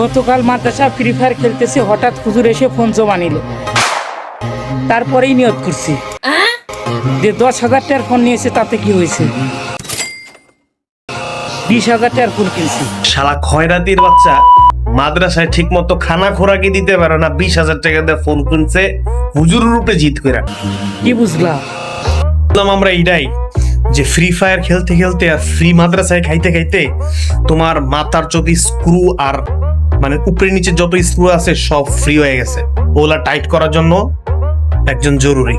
গতকাল মাদ্রাসা free fire খেলতেছি হঠাৎ হুজুর এসে ফোন জমা নিল। তারপরেই নিয়ত করছি। যে দশ হাজার টাকার ফোন নিয়েছে তাতে কি হয়েছে? বিশ হাজার টাকার ফোন কিনছি। শালা খয়রাতির বাচ্চা মাদ্রাসায় ঠিক মতো খানা খোরাকি দিতে পারে না বিশ হাজার টাকা দিয়ে ফোন কিনছে হুজুর রূপে জিত করে কি বুঝলাম বললাম আমরা এইটাই যে ফ্রি ফায়ার খেলতে খেলতে আর ফ্রি মাদ্রাসায় খাইতে খাইতে তোমার মাথার যত স্ক্রু আর মানে উপরে নিচে যত স্ক্রু আছে সব ফ্রি হয়ে গেছে। ওলা টাইট করার জন্য একজন জরুরি।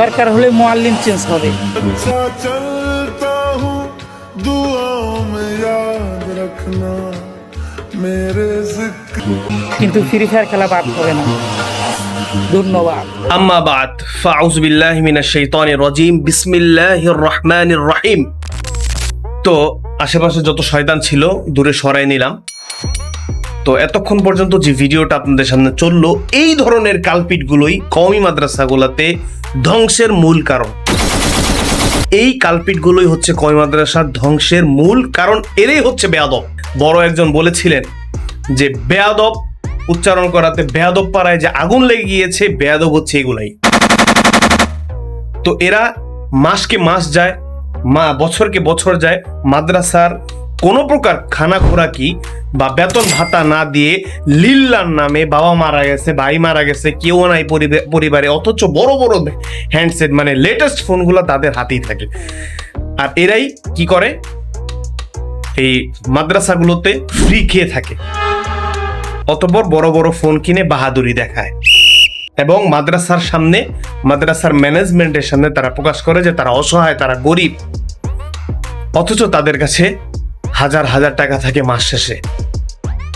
দরকার হলে মোয়াল্লিম চেঞ্জ হবে। কিন্তু ফ্রি ফায়ার খেলা বাদ হবে না। ধন্যবাদ। আম্মা বাদ ফাউজ বিল্লাহি মিনাশ শাইতানির রাজিম বিসমিল্লাহির রহমানির রহিম। তো আশেপাশে যত শয়তান ছিল দূরে সরাই নিলাম। তো এতক্ষণ পর্যন্ত যে ভিডিওটা আপনাদের সামনে চলল, এই ধরনের কালপিটগুলোই কওমি মাদ্রাসাগুলোতে ধ্বংসের মূল কারণ। এই কালপিটগুলোই হচ্ছে কওমি মাদ্রাসার ধ্বংসের মূল কারণ, এরাই হচ্ছে বেয়াদব। বড় একজন বলেছিলেন যে, বেয়াদব উচ্চারণ করাতে বেয়াদব পাড়ায় যে আগুন লেগে গিয়েছে, বেয়াদব হচ্ছে এগুলাই। তো এরা মাসকে মাস যায়, মা বছরকে বছর যায়, মাদ্রাসার কোনো প্রকার খানা খোরাকি বা বেতন ভাতা না দিয়ে লিল্লার নামে বাবা মারা গেছে, ভাই মারা গেছে, কেউ নাই পরিবে- পরিবারে, অথচ বড় বড় হ্যান্ডসেট মানে লেটেস্ট ফোনগুলো তাদের হাতেই থাকে। আর এরাই কি করে? এই মাদ্রাসাগুলোতে ফ্রি খেয়ে থাকে। অতপর বড় বড় ফোন কিনে বাহাদুরি দেখায়। এবং মাদ্রাসার সামনে, মাদ্রাসার ম্যানেজমেন্টের সামনে তারা প্রকাশ করে যে তারা অসহায়, তারা গরিব। অথচ তাদের কাছে হাজার হাজার টাকা থাকে মাস শেষে।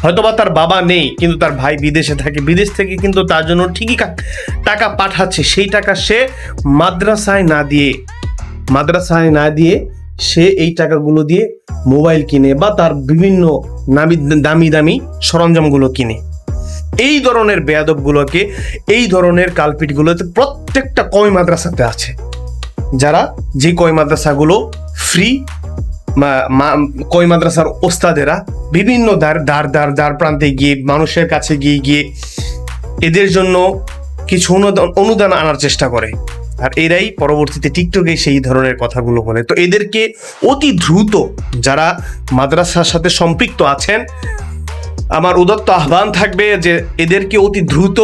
হয়তোবা তার বাবা নেই, কিন্তু তার ভাই বিদেশে থাকে। বিদেশ থেকে কিন্তু তার জন্য ঠিকই টাকা পাঠাচ্ছে। সেই টাকা সে মাদ্রাসায় না দিয়ে, মাদ্রাসায় না দিয়ে সে এই টাকাগুলো দিয়ে মোবাইল কিনে বা তার বিভিন্ন নামি দামি দামি সরঞ্জামগুলো কিনে। এই ধরনের বেয়াদবগুলোকে, এই ধরনের কালপিটগুলোতে প্রত্যেকটা কয় মাদ্রাসাতে আছে। যারা যে কয় মাদ্রাসাগুলো ফ্রি কয় মাদ্রাসার ওস্তাদেরা বিভিন্ন দ্বার দ্বার দ্বার দ্বার প্রান্তে গিয়ে মানুষের কাছে গিয়ে গিয়ে এদের জন্য কিছু অনুদান আনার চেষ্টা করে। আর এরাই পরবর্তীতে টিকটকে সেই ধরনের কথাগুলো বলে। তো এদেরকে অতি দ্রুত যারা মাদ্রাসার সাথে সম্পৃক্ত আছেন, আমার উদত্ত আহ্বান থাকবে যে এদেরকে অতি দ্রুত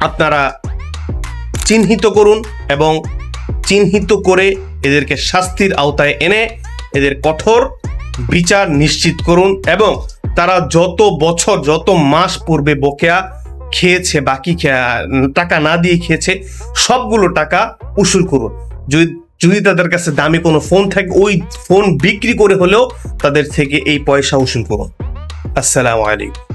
আপনারা চিহ্নিত করুন এবং চিহ্নিত করে এদেরকে শাস্তির আওতায় এনে এদের কঠোর বিচার নিশ্চিত করুন এবং তারা যত বছর, যত মাস পূর্বে বকেয়া খেয়েছে, বাকি টাকা না দিয়ে খেয়েছে, সবগুলো টাকা উসুল করুন। যদি যদি তাদের কাছে দামি কোনো ফোন থাকে, ওই ফোন বিক্রি করে হলেও তাদের থেকে এই পয়সা উসুল করুন। আসসালামু আলাইকুম।